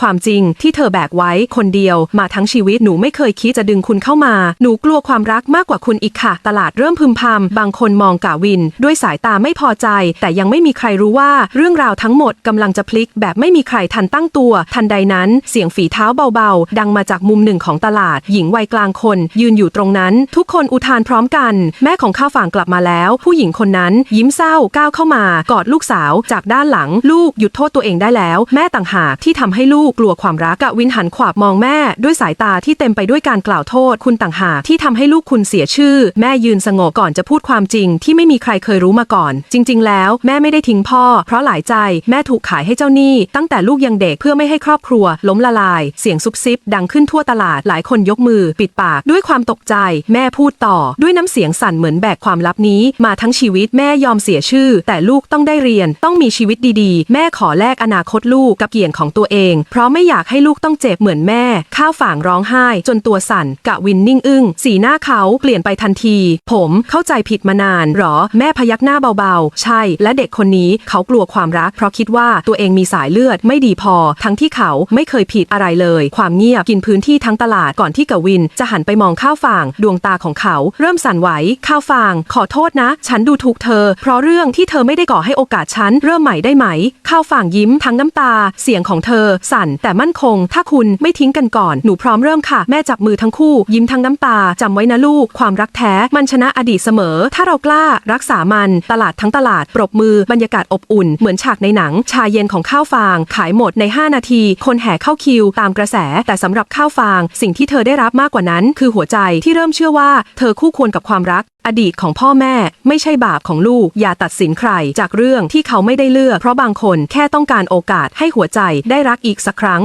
ความจริงที่เธอแบกไว้คนเดียวมาทั้งชีวิตหนูไม่เคยคิดจะดึงคุณเข้ามา หนูกลัวความรักมากกว่าคุณอีกค่ะ ตลาดเริ่มพึมพำบางคนมองกาวิน ด้วยสายตาไม่พอใจ แต่ยังไม่มีใครรู้ว่าเรื่องราวทั้งหมดกำลังจะพลิกแบบไม่มีใครทันตั้งตัว ทันใดนั้นเสียงฝีเท้าเบาๆ ดังมาจากมุมหนึ่งของตลาด หญิงวัยกลางคน ยืนอยู่ตรงนั้น ทุกคนอุทานพร้อมกัน แม่ของข้าวฟ่างกลับมาแล้ว ผู้หญิงคนนั้นยิ้มเศร้าก้าวเข้ามากอดลูกสาวจากด้านหลังลูกหยุดโทษตัวเองได้แล้ว แม่ต่างหากที่ทำให้ลูกกลัวความรักกะวินหันขวาบมองแม่ ด้วยสายตาที่เต็มไปด้วยการกล่าวโทษคุณต่างหากที่ทำให้ลูกคุณเสียชื่อ แม่ยืนสงบก่อนจะพูดความจริงที่ไม่มีใครเคยรู้มาก่อน จริง ๆ แล้วแม่ไม่ได้ทิ้งพ่อ เพราะหลายใจแม่ถูกขายให้เจ้าหนี้ตั้งแต่ลูกยังเด็กเพื่อไม่ให้ครอบครัว ล้มละลาย เสียงซุบซิบ ดังขึ้นทั่วตลาดหลายคนยกมือ ปิดปากด้วยความตกใจ แม่พูดต่อ ด้วยน้ำเสียงสั่นเหมือนแบกความลับนี้ มาทั้งชีวิตแม่ยอมเสียชื่อ แต่ลูกต้องได้เรียนต้องมีชีวิตดีๆ แม่ขอแลกอนาคตลูกกับเกียรติของตัวเองเพราะไม่อยากให้ลูกต้องเจ็บเหมือนแม่ ข้าวฝางร้องไห้ จนตัวสั่นกะวินนิ่งอึ้ง สีหน้าเขาเปลี่ยนไปทันที ผมเข้าใจผิดมานานหรอ แม่พยักหน้าเบาๆ ใช่ และเด็กคนนี้เขากลัวความรัก เพราะคิดว่าตัวเองมีสายเลือดไม่ดีพอ ทั้งที่เขาไม่เคยผิดอะไรเลย ความเงียบกินพื้นที่ทั้งตลาดก่อนที่กะวิน จะหันไปมองข้าวฟ่าง ดวงตาของเขาเริ่มสั่นไหวข้าวฟาง ขอโทษนะ ฉันดูถูกเธอ เพราะเรื่องที่เธอไม่ได้ก่อให้โอกาสฉันเริ่มใหม่ได้ไหมข้าวฟ่างยิ้มทั้งน้ำตา เสียงของเธอสั่น แต่มั่นคง ถ้าคุณไม่ทิ้งกันก่อน หนูพร้อมเริ่มค่ะ แม่จับมือทั้งคู่ ยิ้มทั้งน้ำตาจำไว้นะลูก ความรักแท้ มันชนะอดีตเสมอ ถ้าเรากล้า รักษามัน ตลาดทั้งตลาด ปรบมือ บรรยากาศอบอุ่น เหมือนฉากในหนัง ชาเย็นของข้าวฟาง ขายหมดใน 5 นาที คนแห่เข้าคิว ตามกระแส แต่สำหรับข้าวฟาง สิ่งที่เธอได้รับมากกว่านั้น คือหัวใจที่เริ่มเชื่อว่า เธอคู่ควรกับความรัก อดีตของพ่อแม่ไม่ใช่บาปของลูก อย่าตัดสินใครจากเรื่องที่เขาไม่ได้เลือก เพราะบางคนแค่ต้องการโอกาสให้หัวใจได้รักอีกสักครั้ง